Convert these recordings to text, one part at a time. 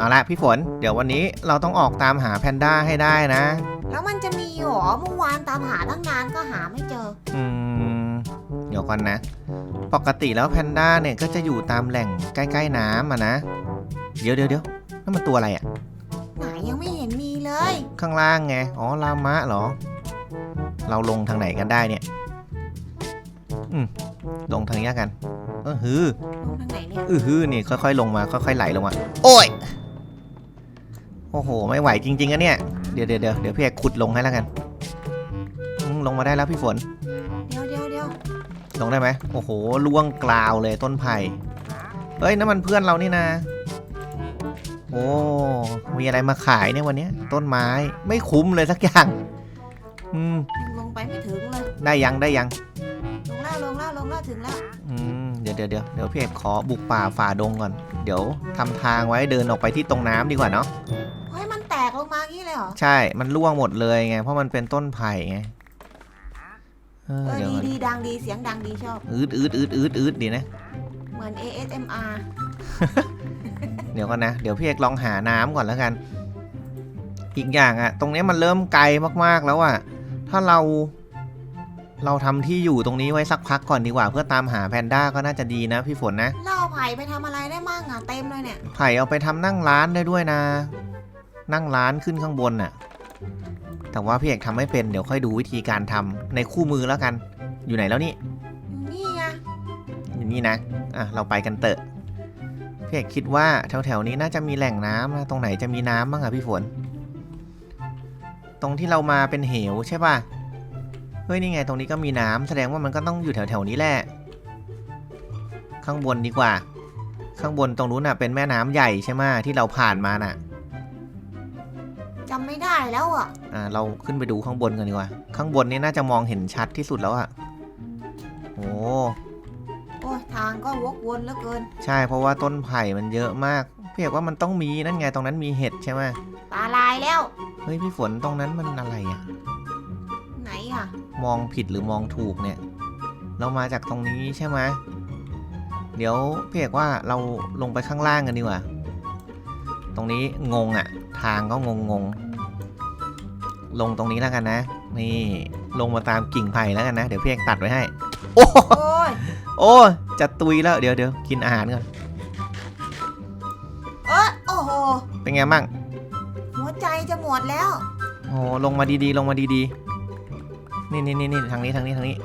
เอาละพี่ฝน เดี๋ยววันนี้เราต้องออกตามหาแพนด้าให้ได้นะ แล้วมันจะมีหรอเมื่อวานตามหาตั้งนานก็หาไม่เจอ อืม เดี๋ยวก่อนนะ ปกติแล้วแพนด้าเนี่ยก็จะอยู่ตามแหล่งใกล้ๆน้ำอะนะ เดี๋ยวเดี๋ยวเดี๋ยวนั่นมันตัวอะไรอะไหนยังไม่เห็นมีเลย ข้างล่างไง อ๋อลามะเหรอ เราลงทางไหนกันได้เนี่ย อืม ลงทางนี้กัน เออฮือ ลงทางไหนเนี่ย อือฮือนี่ค่อยๆลงมาค่อยๆไหลลงมา โอ้ย โอ้โห ไม่ไหวจริงๆอะเนี่ย เดี๋ยวเดี๋ยวเดี๋ยวเดี๋ยวพี่เอกขุดลงให้แล้วกันอืมลงมาได้แล้วพี่ฝน เดี๋ยวเดี๋ยวเดี๋ยวลงได้ไหมโอ้โหล่วงกลาวเลยต้นไผ่เฮ้ยนั่นมันเพื่อนเรานี่นะ โอ้ มีอะไรมาขายเนี่ยวันเนี้ยต้นไม้ไม่คุ้มเลยสักอย่าง อืมลงไปไม่ถึงเลยได้ยังได้ยัง ลงแล้วลงแล้วลงแล้วถึงแล้วอืม เดี๋ยวเดี๋ยวเดี๋ยวเดี๋ยวพี่เอกขอบุกป่าฝ่าดงก่อน เดี๋ยวทำทางไว้เดินออกไปที่ตรงน้ำดีกว่าเนาะเฮ้ย มันแตกลงมางี้เลยเหรอ ใช่ มันร่วงหมดเลยไง เพราะมันเป็นต้นไผ่ไง เออเออเดี๋ยวดีก่อนดีดังดีเสียงดังดีชอบ อืดอืดอืดอืดอืดดีนะ เหมือน ASMR เดี๋ยวก่อนนะ เดี๋ยวพี่เอกลองหาน้ำก่อนแล้วกัน อีกอย่างอะตรงนี้มันเริ่มไกลมากๆแล้วอะถ้าเรา เราทำที่อยู่ตรงนี้ไว้สักพักก่อนดีกว่า เพื่อตามหาแพนด้าก็น่าจะดีนะพี่ฝนนะ เล่าไผ่ไปทำอะไรได้มั่งอะเต็มเลยเนี่ย ไผ่เอาไปทำนั่งร้านได้ด้วยนะ นั่งร้านขึ้นข้างบนน่ะ แต่ว่าพี่เอกทำไม่เป็นเดี๋ยวค่อยดูวิธีการทำในคู่มือแล้วกัน อยู่ไหนแล้วนี่อยู่นี่ไงอยู่นี่นะอะเราไปกันเตอะพี่เอกคิดว่าแถวๆนี้น่าจะมีแหล่งน้ำนะตรงไหนจะมีน้ำบ้างอะพี่ฝน ตรงที่เรามาเป็นเหวใช่ป่ะเฮ้ยนี่ไงตรงนี้ก็มีน้ำแสดงว่ามันก็ต้องอยู่แถวๆนี้แหละข้างบนดีกว่า ข้างบนตรงนู้นน่ะเป็นแม่น้ำใหญ่ใช่ไหมที่เราผ่านมาน่ะ จำไม่ได้แล้วอะ อ่าเราขึ้นไปดูข้างบนกันดีกว่า ข้างบนนี่น่าจะมองเห็นชัดที่สุดแล้วอะโอ้โอ้ยทางก็วกวนเหลือเกิน ใช่เพราะว่าต้นไผ่มันเยอะมากพี่เอกว่ามันต้องมีนั่นไงตรงนั้นมีเห็ดใช่ไหมตาลายแล้ว เฮ้ยพี่ฝนตรงนั้นมันอะไรอะไหนอะ มองผิดหรือมองถูกเนี่ย เรามาจากตรงนี้ใช่ไหมเดี๋ยวพี่เอกว่าเราลงไปข้างล่างกันดีกว่า ตรงนี้งงอะ ทางก็งงงๆลงตรงนี้แล้วกันนะ นี่ลงมาตามกิ่งไผ่แล้วกันนะ เดี๋ยวพี่เอกตัดไว้ให้ โอ้โอ้ยโอ้จะตุยแล้วเดี๋ยวเดี๋ยวกินอาหารก่อนเอยโอ้โห เป็นไงมั่งหัวใจจะหมดแล้ว โอ้ลงมาดีๆ ลงมาดีๆ นี่นี่นี่นี่ทางนี้ทางนี้ทางนี้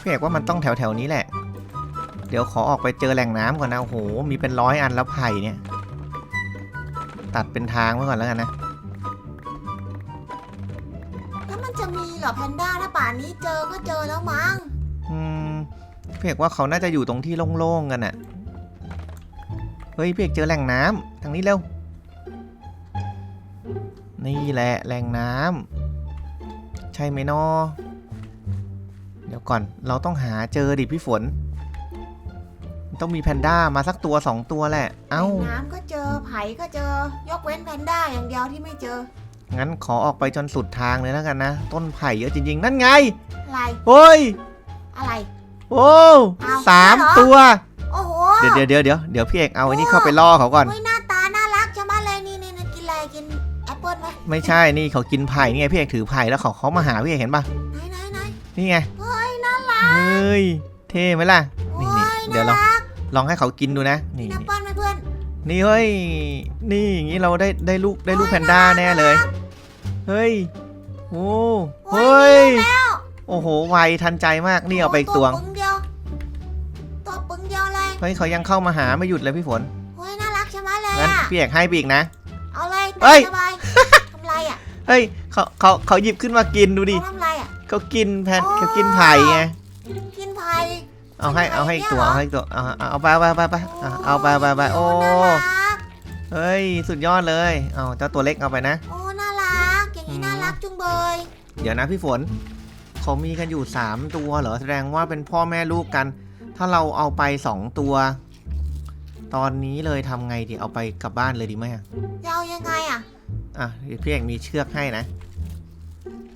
พี่เอกว่ามันต้องแถวแถวๆนี้แหละ เดี๋ยวขอออกไปเจอแหล่งน้ำก่อนนะโอ้โหมีเป็นร้อยอันแล้วไผ่เนี่ย ตัดเป็นทางไว้ก่อนแล้วกันนะแล้วมันจะมีเหรอแพนด้าถ้าป่านนี้เจอก็เจอแล้วมั้งอืมพี่เอกว่าเขาน่าจะอยู่ตรงที่โล่งๆกันน่ะเฮ้ยพี่เอกเจอแหล่งน้ำทางนี้เร็วนี่แหละแหล่งน้ำใช่ไหมนอเดี๋ยวก่อนเราต้องหาเจอดิพี่ฝน ต้องมีแพนด้ามาสักตัวสองตัวแหละ เอ้า น้ำก็เจอไผ่ก็เจอ ยกเว้นแพนด้าอย่างเดียวที่ไม่เจอ งั้นขอออกไปจนสุดทางเลยแล้วกันนะ ต้นไผ่เยอะจริง ๆ นั่นไง อะไรเฮ้ย อะไร โอ้เอาสามเหรอ ตัว โอ้โหเดี๋ยวเดี๋ยวเดี๋ยวเดี๋ยวเดี๋ยวพี่เอกเอาไอ้นี่เข้าไปล่อเขาก่อนเฮ้ยหน้าตาน่ารักจะมาเลยนี่นี่นี่กินอะไรกินแอปเปิ้ลไหมไม่ใช่ นี่เขากินไผ่นี่ไงพี่เอกถือไผ่แล้วเขาเขามาหาพี่เอกเห็นปะไหนไหนไหนนี่ไง เฮ้ยน่ารักเฮ้ย เท่ไหมล่ะ นี่โอ้นี่ยเดี๋ยวลองน่ารัก ลองให้เขากินดูนะ นี่กินแอปนี่เปิ้ลไหมเพื่อนนี่เฮ้ย นี่อย่างนี้เราได้ได้ลูกได้ลูกแพนด้าแน่เลย เฮ้ย โอ้เฮ้ย โอ้โห ไวทันใจมาก นี่เอาไปอีกตวงปึงเดียวตัวปึงเดียวเลย เฮ้ยเขายังเข้ามาหาไม่หยุดเลยพี่ฝนเฮ้ยน่ารักใช่ไหมเลยงั้นอะพี่เอกให้ไปอีกนะ เอาเลยเฮ้ยสบายทำไรอะ เฮ้ยเขาเขาเขาหยิบขึ้นมากินดูดิเขาทำไรอะเขากินแพนโอ้เขากินไผ่ไงกินไผ่ เอาให้เอาให้อีกตัวเอาให้อีกตัวเอาเอาเอาไปไปไปไปเอาเอาไปไปไปโอ้น่ารักเฮ้ยสุดยอดเลยเอาเจ้าตัวเล็กเอาไปนะ โอ้น่ารักอย่างนี้น่ารักจุงเบยเดี๋ยวนะพี่ฝนเขามีกันอยู่ 3 ตัวเหรอแสดงว่าเป็นพ่อแม่ลูกกัน ถ้าเราเอาไป 2 ตัว ตอนนี้เลยทำไงดีเอาไปกลับบ้านเลยดีไหมอะจะเอายังไงอะอะเดี๋ยวพี่เอกมีเชือกให้นะ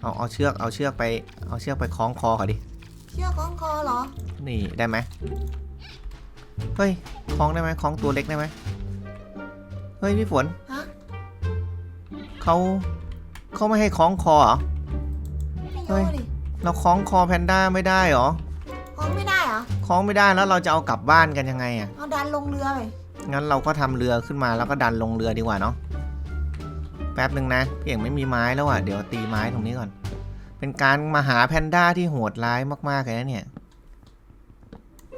เอาเอาเชือกเอาเชือกไปเอาเชือกไปคล้องคอเขาดิ เชือกของคอเหรอ นี่ได้ไหมเฮ้ยคล้องได้ไหมคล้องตัวเล็กได้ไหมเฮ้ยพี่ฝนฮะ เขาเขาไม่ให้คล้องคอเหรอ ไม่เฮ้รู้ยดิเราคล้องคอแพนด้าไม่ได้เหรอของไม่ได้เหรอ คล้องไม่ได้แล้วเราจะเอากลับบ้านกันยังไงอะเอาดันลงเรือไปงั้นเราก็ทำเรือขึ้นมาแล้วก็ดันลงเรือดีกว่าเนาะแป๊บหนึ่งนะพี่เอกไม่มีไม้แล้วอะเดี๋ยวตีไม้ตรงนี้ก่อน เป็นการมาหาแพนด้าที่โหดร้ายมากๆเลยนะเนี่ย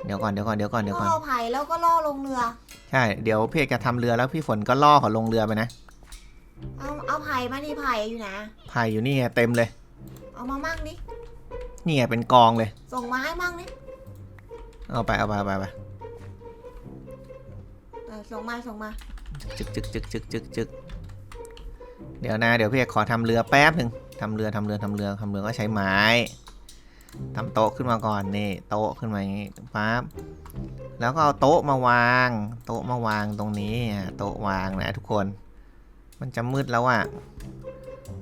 เดี๋ยวก่อนเดี๋ยวก่อนเดี๋ยวก่อนเดี๋ยวก่อนล่อไผ่แล้วก็ล่อลงเรือ ใช่ เดี๋ยวพี่เอกจะทำเรือแล้วพี่ฝนก็ล่อเขาลงเรือไปนะ เอาเอาไผ่มาดิไผ่อยู่นะพายอยู่นี่ไงเต็มเลย เอามามั่งดิ นี่ไงเป็นกองเลย ส่งมาให้มั่งดิเอาไปเอาไปเอาไปเอาไปเออส่งมาส่งมา จึกจึกจึกจึกจึกจึกเดี๋ยวนะ เดี๋ยวพี่เอกขอทำเรือแป๊บหนึ่ง ทำเรือทำเรือทำเรือทำเรือก็ใช้ไม้ทำโต๊ะขึ้นมาก่อนนี่โต๊ะขึ้นมาอย่างงี้ปั๊บแล้วก็เอาโต๊ะมาวาง โต๊ะมาวางตรงนี้โต๊ะวางนะทุกคน มันจะมืดแล้วอะ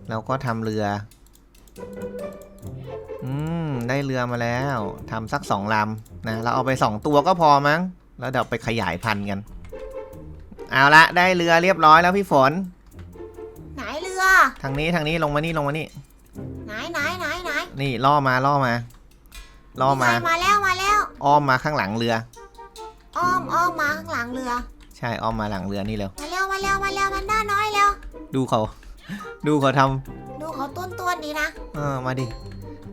เราก็ทำเรือ อืมได้เรือมาแล้วทำสักสองลำนะเราเอาไปสองตัวก็พอมั้ง แล้วเดี๋ยวไปขยายพันธุ์กัน เอาละได้เรือเรียบร้อยแล้วพี่ฝน ไหนเรือ ทางนี้ทางนี้ลงมานี่ลงมานี่ ไหนไหนไหนไหนนี่ล่อมาล่อมา ล่อมานี่ไงมาแล้วมาแล้ว อ้อมมาข้างหลังเรือ อ้อมอ้อมมาข้างหลังเรือ ใช่อ้อมมาหลังเรือนี่เร็ว มาเร็วมาเร็วมาเร็วมันด้าน้อยเร็ว ดูเขา ดูเขาทำดูเขาต้นต้นๆดีนะเออมาดิ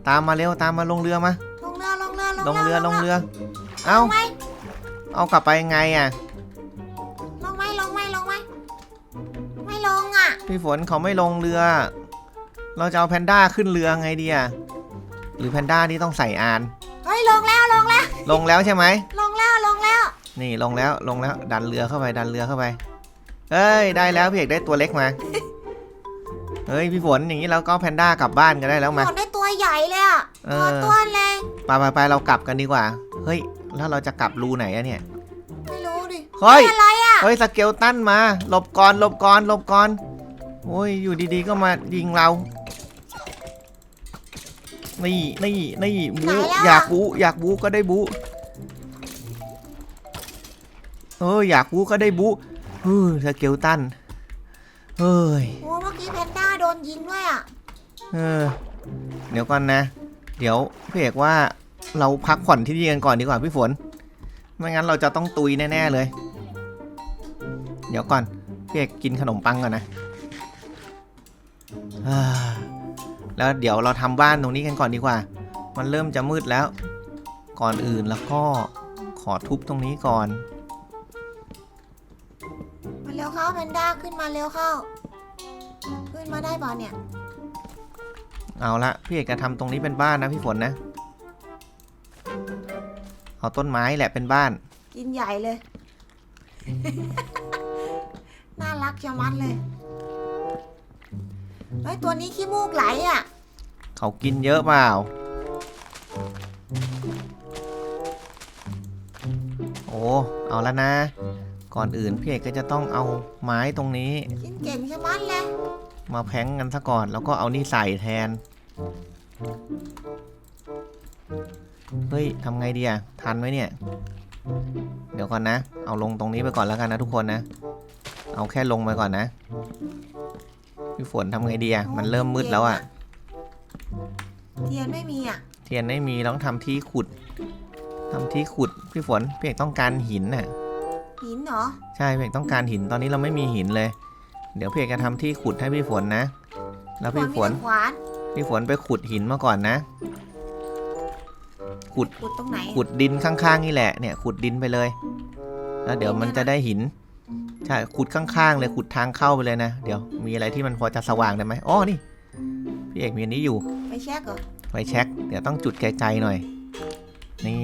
ตามมาเร็วตามมาลงเรือมา ลงเรือลงเรือลงเรือลงเรือลเอ้างไหมเอากลับไปยังไงอะ พี่ฝนเขาไม่ลงเรือ เราจะเอาแพนด้าขึ้นเรือไงดีอะหรือแพนด้านี่ต้องใส่อาน เฮ้ยลงแล้วลงแล้ว ลงแล้วใช่ไหม ลงแล้วลงแล้ว นี่ลงแล้วลงแล้วดันเรือเข้าไปดันเรือเข้าไปเอ้ยได้แล้วพี่เอกได้ตัวเล็กมา เฮ้ยพี่ฝนอย่างนี้เราก็เอาแพนด้ากลับบ้านกันได้แล้วมา หมดได้ตัวใหญ่เลยอะเอตัวอ ต้วนเลย ไปไปไปเรากลับกันดีกว่า เฮ้ย แล้วเราจะกลับรูไหนอะเนี่ย ไม่รู้ดิเฮ้ย อะไรอะเฮ้ยสเกลตันมาหลบก่อนหลบก่อนหลบก่อน โอ้ย อยู่ดีๆ ก็มายิงเรา นี่นี่นี่บูอยากบูอยากบูก็ได้บูเอออยากบูก็ได้บูเฮ้ยสเกลตันเฮ้ย โอ้เมื่อกี้แพนด้าโดนยิงด้วยอะ เออ เดี๋ยวก่อนนะ เดี๋ยวพี่เอกว่าเราพักผ่อนที่นี่กันก่อนดีกว่าพี่ฝน ไม่งั้นเราจะต้องตุยแน่ ๆ เลย เดี๋ยวก่อนพี่เอกกินขนมปังก่อนนะอ่า แล้วเดี๋ยวเราทำบ้านตรงนี้กันก่อนดีกว่า มันเริ่มจะมืดแล้ว ก่อนอื่นแล้วก็ขอทุบตรงนี้ก่อน มาเร็วเข้าแพนด้าขึ้นมาเร็วเข้า ขึ้นมาได้เปล่าเนี่ย เอาละพี่เอกจะทำตรงนี้เป็นบ้านนะพี่ฝนนะ เอาต้นไม้แหละเป็นบ้าน กินใหญ่เลย น่ารักจะมัดเลย เฮ้ยตัวนี้ขี้มูกไหลอะ เขากินเยอะเปล่า โอ้ เอาแล้วนะ ก่อนอื่นพี่เอกก็จะต้องเอาไม้ตรงนี้ กินเก่งชะมัดเลยมาแพ้งกันซะก่อน แล้วก็เอานี่ใส่แทน เฮ้ยทำไงดีอะทันไหมเนี่ย เดี๋ยวก่อนนะ เอาลงตรงนี้ไปก่อนแล้วกันนะทุกคนนะ เอาแค่ลงไปก่อนนะ พี่ฝนทำไงดีอะมันเริ่มมืดแล้วอะเทียนไม่มีอะ เทียนไม่มีต้องทำที่ขุดทำที่ขุดพี่ฝนพี่เอกต้องการหินน่ะ หินเหรอ ใช่พี่เอกต้องการหินตอนนี้เราไม่มีหินเลย เดี๋ยวพี่เอกจะทำที่ขุดให้พี่ฝนนะ แล้วพี่ฝนมีแต่ขวานพี่ฝนไปขุดหินมาก่อนนะ ขุดขุดตรงไหน ขุดดินข้างๆนี่แหละเนี่ย ขุดดินไปเลย แล้วเดี๋ยวมันจะได้หิน ใช่ขุดข้างๆเลยขุดทางเข้าไปเลยนะ เดี๋ยวมีอะไรที่มันพอจะสว่างได้ไหมอ๋อนี่พี่เอกมีอันนี้อยู่ไปเช็คเหรอไฟแช็กเดี๋ยวต้องจุดไกลๆหน่อย นี่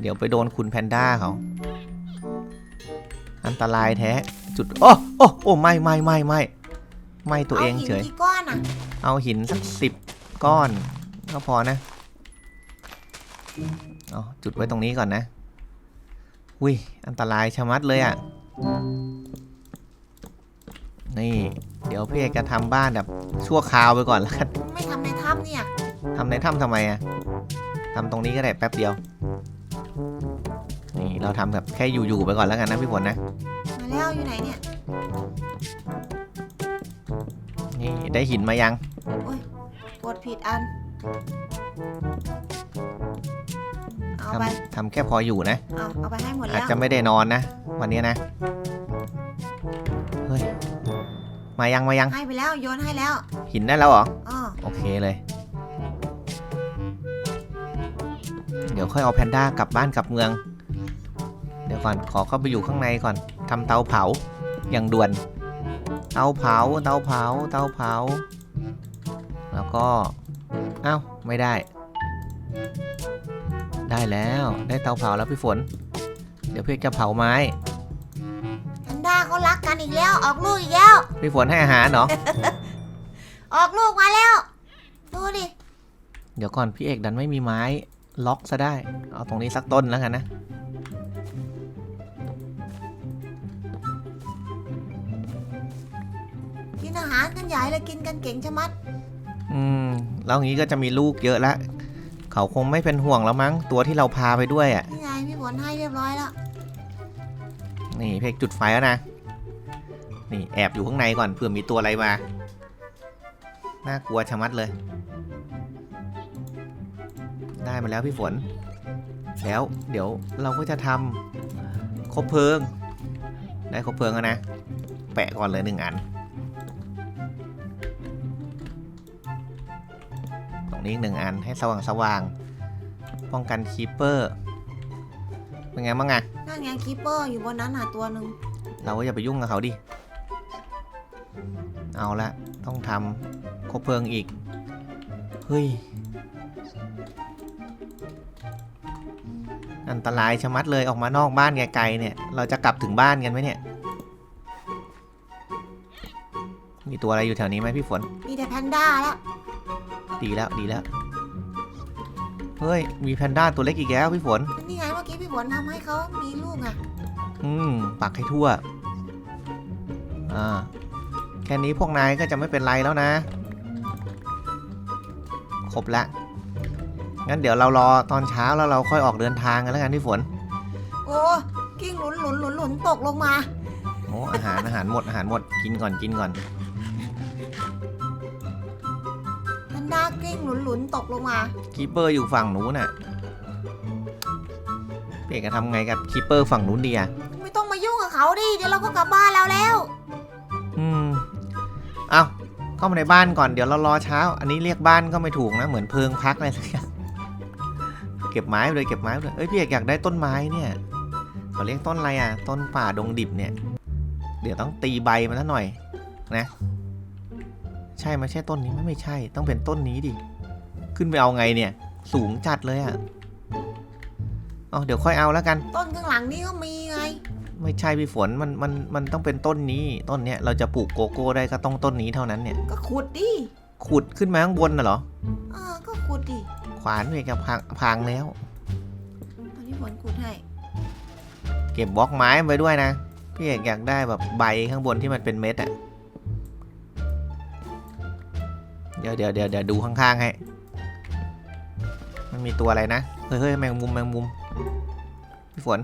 เดี๋ยวไปโดนคุณแพนด้าเขาอันตรายแท้จุดโอ้โอ้โอ้ไม่ไม่ไม่ไม่ไม่ตัวเองเฉยาหินกี่ก้อนอะเอาหินสักสิบก้อนก็พอนะเอาจุดไว้ตรงนี้ก่อนนะ อุ้ยอันตรายชะมัดเลยอะ่ะ นี่ เดี๋ยวพี่เอกจะทำบ้านแบบชั่วคราวไปก่อนแล้วกันไม่ทำในถ้ำเนี่ยทำในถ้ำทำไมอะทำตรงนี้ก็ได้แป๊บเดียว นี่เราทำแบบแค่อยู่ๆไปก่อนแล้วกันนะพี่ฝนนะ มาแล้วอยู่ไหนเนี่ยนี่ได้หินมายังกดผิดอัน เอาทไปำทำแค่พออยู่นะ เอาเอาไปให้หมดอาแล้จวจะไม่ได้นอนนะ วันนี้นะ เฮ้ย มายังมายังให้ไปแล้วโยนให้แล้วหินได้แล้วเหรอ อ๋อโอเคเลย เดี๋ยวค่อยเอาแพนด้ากลับบ้านกลับเมือง เดี๋ยวก่อนขอเข้าไปอยู่ข้างในก่อนทำเตาเผาอย่างด่วน เตาเผาเตาเผาเตาเผา แล้วก็ เอ้าไม่ได้ ได้แล้วได้เตาเผาแล้วพี่ฝน เดี๋ยวพี่จะเผาไม้แพนด้าเขารักกันอีกแล้วออกลูกอีกแล้ว พี่ฝนให้อาหารเหรอ ออกลูกมาแล้ว ดูดิ เดี๋ยวก่อนพี่เอกดันไม่มีไม้ล็อกซะได้ เอาตรงนี้สักต้นแล้วกันนะ กินอาหารกันใหญ่เลยกินกันเก่งชะมัด อืมแล้วงี้ก็จะมีลูกเยอะละ เขาคงไม่เป็นห่วงแล้วมั้งตัวที่เราพาไปด้วยอะนี่ไงพี่ฝนให้เรียบร้อยแล้ว นี่เพกจุดไฟแล้วนะ นี่แอบอยู่ข้างในก่อนเผื่อมีตัวอะไรมา น่ากลัวชะมัดเลย ได้มาแล้วพี่ฝน แล้วเดี๋ยวเราก็จะทำคบเพลิง ได้คบเพลิงแล้วนะ แปะก่อนเลยหนึ่งอัน อีกหนึ่งอันให้สว่างสว่างๆป้องกันคีปเปอร์ เป็นไงบ้างอะนั่นไงคีปเปอร์อยู่บนนั้นน่ะตัวหนึ่งเราก็อย่าไปยุ่งกับเขาดิ เอาละต้องทำคบเพลิงอีก เฮ้ย อันตรายชะมัดเลยออกมานอกบ้านไกลๆเนี่ย เราจะกลับถึงบ้านกันไหมเนี่ย มีตัวอะไรอยู่แถวนี้ไหมพี่ฝน มีแต่แพนด้าแล้ว ดีแล้วดีแล้ว เฮ้ย มีแพนด้าตัวเล็กอีกแล้วพี่ฝน นี่ไงเมื่อกี้พี่ฝนทำให้เขามีลูกอะ อืม ปักให้ทั่ว อ่า แค่นี้พวกนายก็จะไม่เป็นไรแล้วนะ ครบละ งั้นเดี๋ยวเรารอตอนเช้าแล้วเราค่อยออกเดินทางกันแล้วกันพี่ฝน โอ้กิ้งหลุนหลุนหลุนหลุนตกลงมา โอ้อาหารอาหารหมดอาหารหมดกินก่อนกินก่อน แพนด้ากิ้งหลุนหลุนตกลงมา คีเปอร์อยู่ฝั่งนู้นน่ะเปียกจะทำไงกับคีเปอร์ฝั่งนู้นดีอะไม่ต้องมายุ่งกับเขาดิเดี๋ยวเราก็กลับบ้านเราแล้วอืมเอาเข้ามาในบ้านก่อนเดี๋ยวเรารอเช้า อันนี้เรียกบ้านก็ไม่ถูกนะ เหมือนเพิงพักอะไรสักอย่างเก็บไม้ไปเลยเก็บไม้ไปเลยเอ้ยพี่เอกอยากได้ต้นไม้เนี่ยเขาเรียกต้นอะไรอะ ต้นป่าดงดิบเนี่ย เดี๋ยวต้องตีใบมันซะหน่อยนะ ใช่ไม่ใช่ต้นนี้ไหมไม่ใช่ ต้องเป็นต้นนี้ดิ ขึ้นไปเอาไงเนี่ย สูงจัดเลยอะเอาเดี๋ยวค่อยเอาแล้วกัน ต้นข้างหลังนี่ก็มีไง ไม่ใช่พี่ฝนมันมันมันต้องเป็นต้นนี้ ต้นเนี้ยเราจะปลูกโกโก้ได้ก็ต้องต้นนี้เท่านั้นเนี่ย ก็ขุดดิขุดขึ้นมาข้างบนน่ะเหรอเออก็ขุดดิขวานเวกับพังพังแล้วตอนนี้ฝนขุดให้เก็บบล็อกไม้ไว้ด้วยนะพี่เอกอยากได้แบบใบข้างบนที่มันเป็นเม็ดอะ เดี๋ยวเดี๋ยวเดี๋ยวเดี๋ยวดูข้างๆให้ มันมีตัวอะไรนะ เฮ้ยเฮ้ยแมงมุมแมงมุม พี่ฝน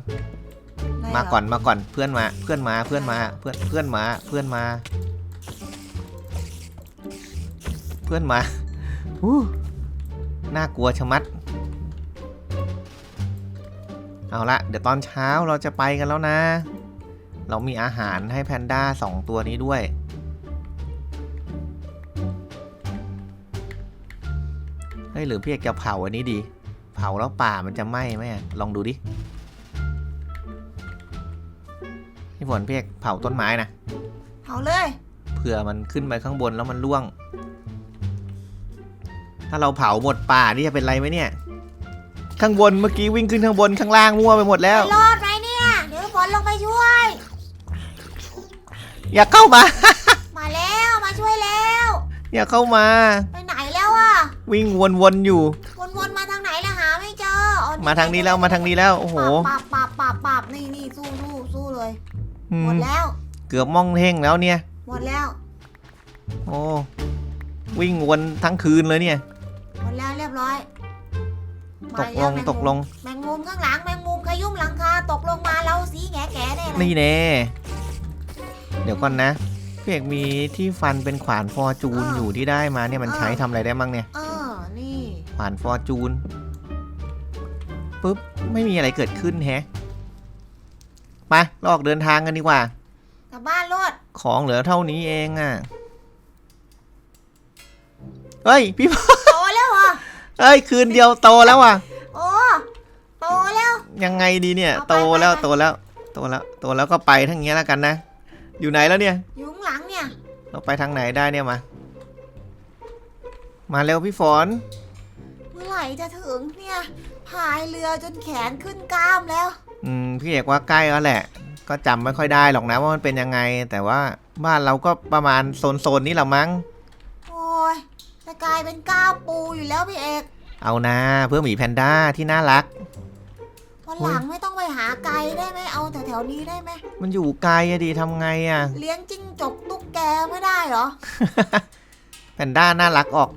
ได้มาเหรก่อนมาก่อนเพื่อนมา เพื่อนมาเพื่อนมาเพื่อนเพื่อนมาเพื่อนมา เพื่อนมาอู้น่ากลัวชะมัด เอาละเดี๋ยวตอนเช้าเราจะไปกันแล้วนะ เรามีอาหารให้แพนด้าสองตัวนี้ด้วย ฮ้ยหรือพี่เอกจะเผาอันนี้ดี เผาแล้วป่ามันจะไหม้ไหมอะลองดูดิพี่ฝนพี่เอกเผาต้นไม้นะเผาเลยเผื่อมันขึ้นไปข้างบนแล้วมันร่วง ถ้าเราเผาหมดป่านี่จะเป็นไรไหมเนี่ย ข้างบนเมื่อกี้วิ่งขึ้นข้างบนข้างล่างมั่วไปหมดแล้วไม่รอดไหมเนี่ยเดี๋ยวฝนลงไปช่วย อย่าเข้ามา มาแล้วมาช่วยแล้ว อย่าเข้ามา ไปไหนแล้วอะ วิ่งวนๆอยู่ วนๆมาทางไหนล่ะหาไม่เจออ๋อมาทางนี้แล้วมาทางนี้แล้วโอ้โหปราบปราบปราบปราบนี่นี่สู้สู้สู้เลยอืหมมดแล้ว เกือบมองเท่งแล้วเนี่ย หมดแล้ว โอ้วิ่งวนทั้งคืนเลยเนี่ย หมดแล้วเรียบร้อยตกลงมาแวแมมุมตกลง แมงมุมข้างหลังแมงมุมขยุ่มหลังคานี่แน่เดี๋ยวก่อนนะพี่เอกมีที่ฟันเป็นขวานฟอร์จูนอยู่ที่ได้มาเนี่ยมันใช้ทำอะไรได้บ้างเนี่ย เอ อนี่ขวานฟอร์จูนปุ๊บ ไม่มีอะไรเกิดขึ้นแฮะไปเราออกเดินทางกันดีกว่า กลับบ้านรถของเหลือเท่านี้เองอะ เฮ้ย พี่โตแล้วเหรอเฮ้ย คืนเดียวโตแล้วอะ โอ้โตแล้ว ยังไงดีเนี่ย เอาไปโตแล้วไปไป โตแล้ว โตแล้ว โตแล้วก็ไปทั้งเงี้ยแล้วกันนะ อยู่ไหนแล้วเนี่ย อยู่ข้างหลังเนี่ย เราไปทางไหนได้เนี่ยมา มาเร็วพี่ฝนเมื่อไหร่ จะถึงเนี่ยพายเรือจนแขนขึ้นกล้ามแล้ว อืมพี่เอกว่าใกล้แล้วแหละ ก็จำไม่ค่อยได้หรอกนะว่ามันเป็นยังไง แต่ว่าบ้านเราก็ประมาณโซนๆนี้แหละมั้ง โอ้ยจะกลายเป็นก้าวปูอยู่แล้วพี่เอกเอานะเพื่อหมีแพนด้าที่น่ารัก วันหลังไม่ต้องไปหาไกลได้ไหมเอาแถวๆนี้ได้ไหมมันอยู่ไกลอะดีทำไงอะเลี้ยงจิ้งจกตุ๊กแกไม่ได้เหรอ แพนด้าน่ารักออก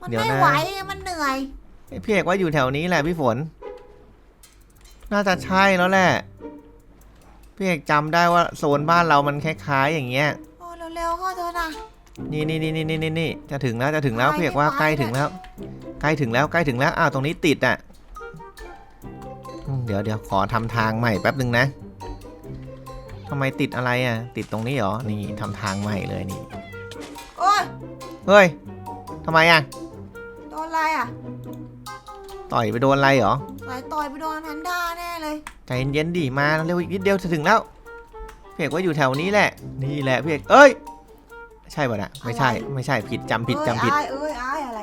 มันเดี๋ยวไม่นะ ไหวมันเหนื่อย พี่เอกว่าอยู่แถวนี้แหละพี่ฝน น่าจะใช่แล้วแหละ พี่เอกจำได้ว่าโซนบ้านเรามันคล้ายๆอย่างเงี้ย โอ้เร็วๆเข้าเถอะนะนี่นี่นี่นี่นี่นี่จะถึงแล้วจะถึงแล้วไปพี่เอกว่าไม่ไปใกล้ถึงแล้ว ใกล้ถึงแล้วใกล้ถึงแล้วอ้าวตรงนี้ติดอะอืมเดี๋ยวเดี๋ยวขอทำทางใหม่แป๊บหนึ่งนะทำไมติดอะไรอะ ติดตรงนี้เหรอนี่ทำทางใหม่เลยนี่โอ้ยเฮ้ยทำไมอะ โดนอะไรอะ ต่อยไปโดนอะไรเหรอไหลต่อยไปโดนแพนด้าแน่เลย ใจเย็นๆดิมาเร็วอีกนิดเดียวจะถึงแล้วพี่เอกว่าอยู่แถวนี้แหละ นี่แหละพี่เอกเอ้ย ใช่ป่ะนะไม่ใช่ไม่ใช่ผิดจำผิดจำผิด เอ้ยอายเอ้ยอายอะไร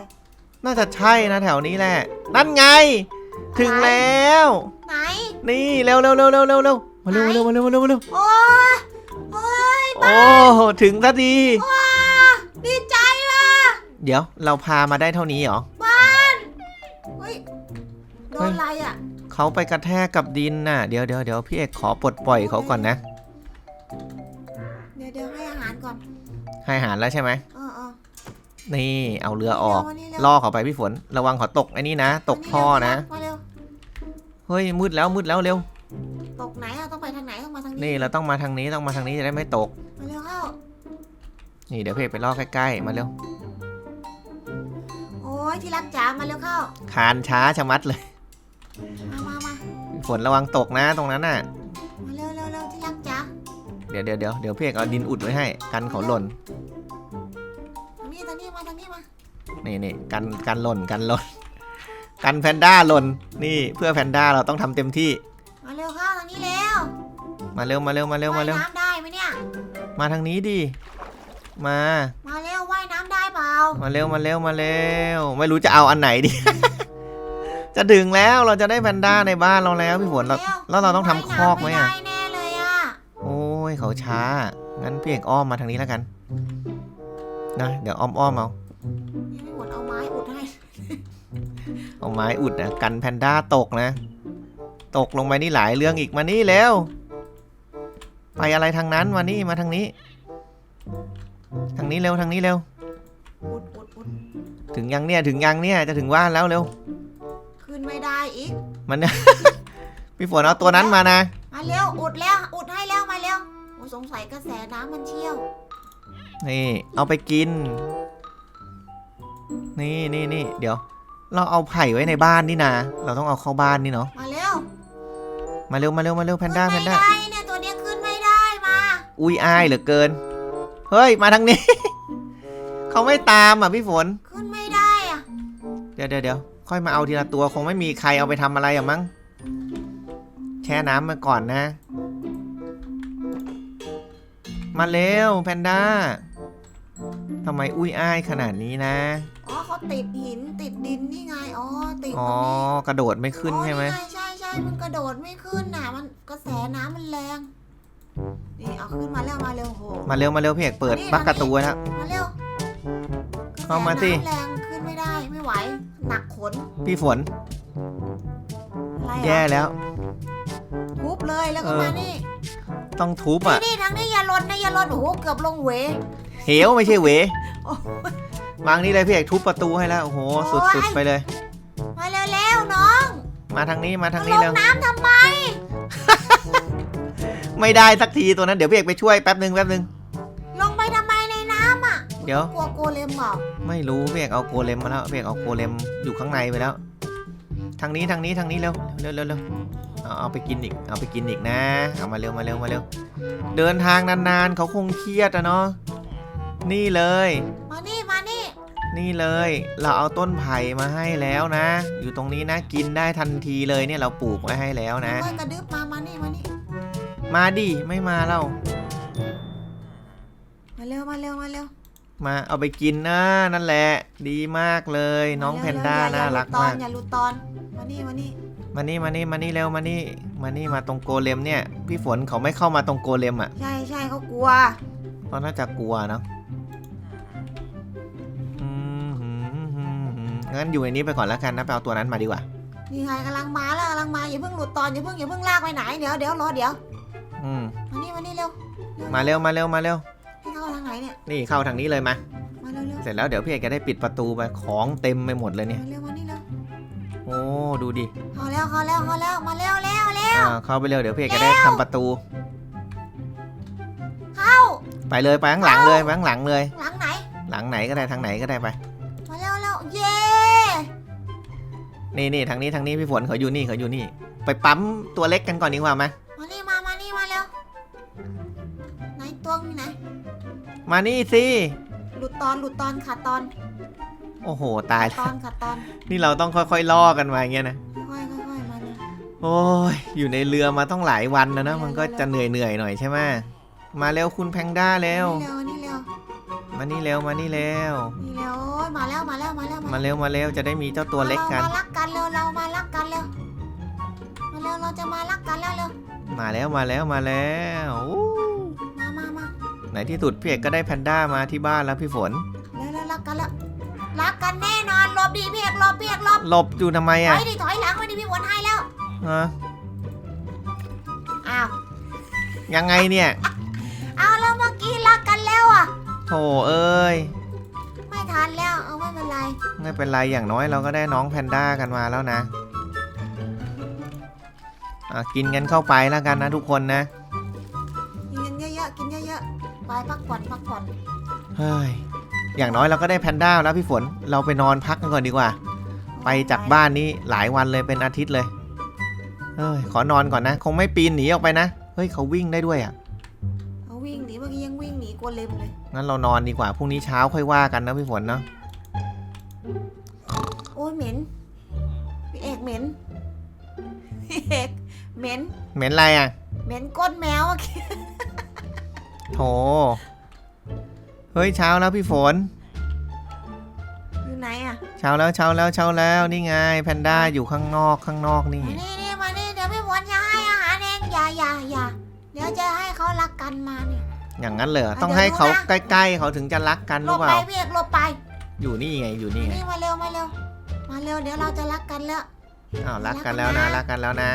น่าจะใช่นะแถวนี้แหละ นั่นไง ถึงแล้ว ไหน นี่เร็วเร็วเร็วเร็วเร็วเร็วมาเร็วมาเร็วมาเร็วมาเร็วมาเร็วโอ้ยโอ้ยโอ้ถึงสักที ว้าดีใจว่ะ เดี๋ยวเราพามาได้เท่านี้เหรอบ้านเฮ้ ยโดเฮ้นยอะไรอะ เขาไปกระแทกกับดินน่ะ เดี๋ยวเดี๋ยวเดี๋ยวพี่เอกขอปลดปล่อยเขาก่อนนะ เดี๋ยวเดี๋ยวให้อาหารก่อน ให้อาหารแล้วใช่ไหม เออเออ นี่เอาเรือออกมานี่เร็ว ล่อเขาไปพี่ฝน ระวังเขาตกไอ้นี่นะ ตกท่อนะ มาเร็วเฮ้ยมืดแล้วมืดแล้วเร็ว ตกไหนอะต้องไปทางไหนต้องมาทางนี้นี่เราต้องมาทางนี้ต้องมาทางนี้จะได้ไม่ตก มาเร็วเข้า นี่เดี๋ยวพี่เอกไปล่อใกล้ๆ มาเร็วโอ้ย ที่รักจ๋ามาเร็วเข้าคานช้าชะมัดเลย มามามาฝนระวังตกนะตรงนั้นน่ะ มาเร็วเร็วเร็วที่รักจ๋าเดี๋ยวเดี๋ยวเดี๋ยวเดี๋ยวพี่เอกเอาดินอุดไว้ให้ กันเขาหล่น ทางนี้ทางนี้มาทางนี้มานี่นี่กันกันหล่นกันหล่น กันแพนด้าหล่น นี่เพื่อแพนด้าเราต้องทำเต็มที่ มาเร็วเข้าทางนี้เร็วมาเร็วมาเร็วมาเร็วมาเร็ว ว่ายน้ำได้ไหมเนี่ยมาทางนี้ดิ มา ปล่า มาเร็วมาเร็วมาเร็ว ไม่รู้จะเอาอันไหนดิจะถึงแล้วเราจะได้แพนด้าในบ้านเราแล้วพี่ฝนเราร็ว แล้วเราต้องทำคอกไหมว่ายอะน้ำไม่ได้แน่เลยอะโอ้ยเขาช้า งั้นพี่เอกอ้อมมาทางนี้แล้วกัน นะ เดี๋ยวอ้อมอ้อมเอานี่ไม่หมดเอาไม้อุดให้เอาไม้อุดนะกันแพนด้าตกนะ ตกลงไปนี่หลายเรื่องอีกมานี่แล้ว ไปอะไรทางนั้นมานี่มาทางนี้ ทางนี้เร็วทางนี้เร็ว อุดอุดอุดถึงยังเนี่ยถึงยังเนี่ยจะถึงบ้านแล้วเร็ว ขึ้นไม่ได้อีก มัน พี่ฝนเอาตัวนั้นมานะ มาเร็วอุดแล้วอุดให้แล้วมาเร็วโอ้สงสัยกระแสน้ำมันเชี่ยว นี่ เอาไปกิน นี่นี่นี่เดี๋ยว เราเอาไผ่ไว้ในบ้านนี่นะเราต้องเอาเข้าบ้านนี่เนาะมาเร็วมาเร็วมาเร็วมาเร็วแพนด้าแพขึ้นนด้าไม่ได้เนี่ยตัวเนี้ยขึ้นไม่ได้มา อุ้ยอายเหลือเกิน เฮ้ยมาทางนี้ เขาไม่ตามอะพี่ฝน ขึ้นไม่ได้อะ เดี๋ยวเดี๋ยวเดี๋ยวค่อยมาเอาทีละตัวคงไม่มีใครเอาไปทำอะไรอะมั้ง แช่น้ำมาก่อนนะ มาเร็วแพนด้าทำไมอุ้ยอ้ายขนาดนี้นะ อ๋อเขาติดหินติดดินนี่ไง อ๋อติดตอ๋รองนี้กระโดดไม่ขึ้นใช่ไหม อ๋อนี่งใช่ใช่มันกระโดดไม่ขึ้นน่ะ มันกระแสน้ำมันแรง นี่เอาขึ้นมาแล้วมาเร็วโห มาเร็วมาเร็วพี่เอกเปิดบักกระตูแล้วมาเร็ว เข้ามาสิกระแสน้ำแรงขึ้นไม่ได้ไม่ไหว หนักขนพี่ฝน อะไรอะแย่แล้ว ทุบเลยแล้วก็เออ มานี่ต้องทุบอะ นี่ทางนี้อย่าหล่นนะอย่าหล่นโอ้โหเกือบลงเหว เหวไม่ใช่เหวโอ้วางนี้เลยพี่เอกทุบประตูให้แล้ว โอ้โหสุดๆไปเลย มาเร็วๆน้องมาทางนี้มาทางลนี้งเร็วน้ำทำไมไม่ได้สักทีตัวนั้นเดี๋ยวพี่เอกไปช่วยแป๊บหนึ่งแป๊บหนึ่ง ดี๋ยวกลัวโกเลมเปล่าไม่รู้พี่เอกเอาโกเลมมาแล้วพี่เอกเอาโกเลมอยู่ข้างในไปแล้ว ทางนี้ทางนี้ทางนี้เร็วเร็วเร็วเร็วเอาเอาไปกินอีกเอาไปกินอีกนะเอามาเร็วมาเร็วมาเร็วเดินทางนานๆเขาคงเครียดอะเนาะนี่เลย มานี่มานี่นี่เลย เราเอาต้นไผ่มาให้แล้วนะ อยู่ตรงนี้นะกินได้ทันทีเลยเนี่ยเราปลูกไว้ให้แล้วนะค่อยกระดึบมามานี่มานี่มาดิไม่มาเล่ามาเร็วมาเร็วมาเร็ว มาเอาไปกินนะนั่นแหละ ดีมากเลย น้องแพนด้าน่ารักมากอย่าหลุดตอนมานี่มานี่มานี่มานี่มานี่เร็วมานี่มานี่มาตรงโกเลมเนี่ย พี่ฝนเขาไม่เข้ามาตรงโกเลมอะใช่ใช่เขากลัวเพราะน่าจะกลัวเนาะอืมหืมหืมหืมงั้นอยู่ในนี้ไปก่อนแล้วกันนะไปเอาตัวนั้นมาดีกว่านี่ไงกำลังมาแล้วกำลังมาอย่าเพิ่งหลุดตอนอย่าเพิ่งอย่าเพิ่งลากไปไหนเดี๋ยวเดี๋ยวรอเดี๋ยว อืมมานี่มานี่เร็วมาเร็วมาเร็วมาเร็วให้ เข้าทางไหนเนี่ย นี่เข้าทางนี้เลยมา มาเร็วเร็วเสร็จแล้วเดี๋ยวพี่เอกจะได้ปิดประตูไปของเต็มไปหมดเลยเนี่ยมาเร็วมานี่เร็วโอ้ดูดิเข้าแล้วเข้าแล้วเข้าแล้วมาเร็วเร็วเร็วอ่าเข้าไปเร็วเดี๋ยวพี่เอกจะได้ทำประตู เข้า ไปเลยไปข้างหลังเลยไปข้างหลังเลย หลังไหน หลังไหนก็ได้ทางไหนก็ได้ไป มาเร็วเร็วเย้นี่นี่ทางนี้ทางนี้พี่ฝนเขาอยู่นี่เขาอยู่นี่ ไปปั๊มตัวเล็กกันก่อนดีกว่าไหมมานี่มามานี่มาเร็วไหนตัวอยู่ไหน มานี่สิหลุดตอนหลุดตอนขาดตอนโอ้โหตายตแล้อวนขาดตอนนี่เราต้องค่อยๆล่อกันมาอย่างเงี้ยนะค่อยๆค่อยๆมาเร็วโอ้ยอยู่ในเรือมาต้องหลายวันนะนะมันก็จะเหนื่อยเหนื่อยๆหน่อยใช่ไหมมาเร็วคุณแพงด้าเร็วนี่เร็วนี่เร็วมานี่เร็วมานี่เร็วนี่เร็วโอ้ยมาแล้วมาแล้วมาแล้วมาเร็วมาเร็วจะได้มีเจ้าตัวเล็กกัน เรามารักกันเร็วเรามารักกันเร็วมาเร็วเราจะมารักกันแล้วเร็วมาแล้วมาแล้วมาแล้วอู้ ที่สุดพี่เอกก็ได้แพนด้ามาที่บ้านแล้วพี่ฝนเร็วเร็วรักกันแล้วรักกันแน่นอนหลบดีพี่เอกหลบพี่เอกหลบหลบอยู่ทำไมถอะอยดิถอยหลังไปดิพี่วนให้แล้วฮะอ้าวยังไงเนี่ยเอาแล้วเมื่อกี้รักกันแล้วอะ โถเอ้ยไม่ทันแล้วเอาไม่เป็นไรไม่เป็นไรอย่างน้อยเราก็ได้น้องแพนด้ากันมาแล้วนะอะกินกันเข้าไปแล้วกันนะทุกคนนะ ไปพักผ่อนพักผ่อนเฮ้ยอย่างน้อยเราก็ได้แพนด้าแล้วพี่ฝนเราไปนอนพักกันก่อนดีกว่า ไปจากบ้านนี้หลายวันเลยเป็นอาทิตย์เลยเฮ้ยขอนอนก่อนนะ คงไม่ปีนหนีออกไปนะเฮ้ยเขาวิ่งได้ด้วยอะเขาวิ่งหนีเมื่อกี้ยังวิ่งหนีกลัวเล็มเลยงั้นเรานอนดีกว่าพรุ่งนี้เช้าค่อยว่ากันนะพี่ฝนเนาะโอ้ยเหม็นพี่เอกเหม็นพี่เอกเหม็นเหม็นอะไรอะเหม็นก้นแมวอะ โถเฮ้ยเช้าแล้วพี่ฝน อยู่ไหนอะเช้าแล้วเช้าแล้วเช้าแล้วนี่ไงแพนด้าอยู่ข้างนอกข้างนอกนี่ มานี่นี่มานี่เดี๋ยวพี่ฝนจะให้อาหารเองอย่าอย่าอย่าเดี๋ยวจะให้เขารักกันมานี่อย่างนั้นเลยเหรออะต้องเดี๋ยวให้เขาดูนะใกล้ๆเขาถึงจะรักกันหหลรืบอเปไปล่า พี่เอกหลบไป อยู่นี่ไงอยู่นี่ไงนี่มาเร็วมาเร็ว มาเร็วเดี๋ยวเราจะรักกันแล้ว อ้าวรักกันแล้วนะรักกันแล้วนะ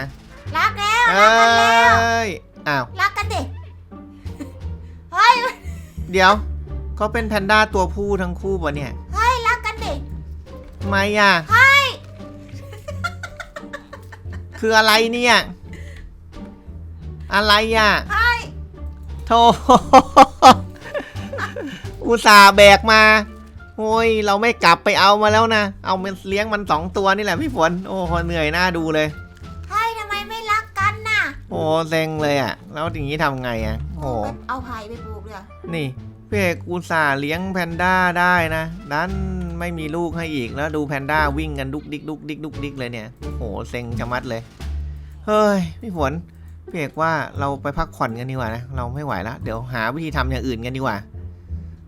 รักแล้วเอรักกันแล้ว้ยอ้าว รักกันดิเฮ้ย เดี๋ยวเขาเป็นแพนด้าตัวผู้ทั้งคู่ปะเนี่ยเฮ้ยรักกันดิทำไมอะคืออะไรเนี่ย อะไรอะเฮ้ยโธ่อุตส่าห์แบกมาโอ้ย เราไม่กลับไปเอามาแล้วนะ เอามันเลี้ยงมันสองตัวนี่แหละพี่ฝน โอ้โหเหนื่อยหน้าดูเลยเฮ้ย โอ้เซ็งเลยอะ แล้วอย่างนี้ทำไงอะ โอ้ไปเอาไผ่ไปปลูกเลยนี่พี่เอกอุตส่าห์เลี้ยงแพนด้าได้นะดันไม่มีลูกให้อีกแล้วดูแพนด้าวิ่งกันดุกดิกดุกดิกดุกดิกเลยเนี่ยโหเซ็งชะมัดเลย เฮ้ยพี่ฝนพี่เอกว่าเราไปพักผ่อนกันดีกว่านะเราไม่ไหวแล้วเดี๋ยวหาวิธีทำอย่างอื่นกันดีกว่า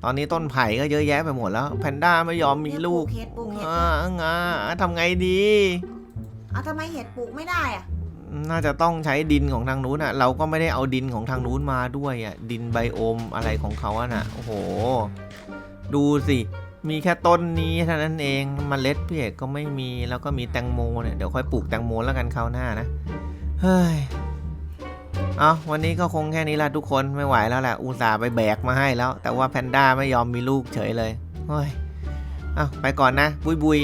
ตอนนี้ต้นไผ่ก็เยอะแยะไปหมดแล้วแพนด้าไม่ยอมมีลูกเห็ดปลูกเห็ดอ่างาทำไงดี เอาทำไมเห็ดปลูกไม่ได้อะ น่าจะต้องใช้ดินของทางนู้นอะ เราก็ไม่ได้เอาดินของทางนู้นมาด้วยอะ ดินไบโอมอะไรของเขาอะน่ะโอ้โห ดูสิ มีแค่ต้นนี้เท่านั้นเองมเมล็ดพี่เอกก็ไม่มี แล้วก็มีแตงโมเนี่ย เดี๋ยวค่อยปลูกแตงโมแล้วกันคราวหน้านะ เฮ้ย เอาวันนี้ก็คงแค่นี้ละทุกคน ไม่ไหวแล้วแหละ อุตส่าห์ไปแบกมาให้แล้ว แต่ว่าแพนด้าไม่ยอมมีลูกเฉยเลย เฮ้ย เอาไปก่อนนะ บุยบุย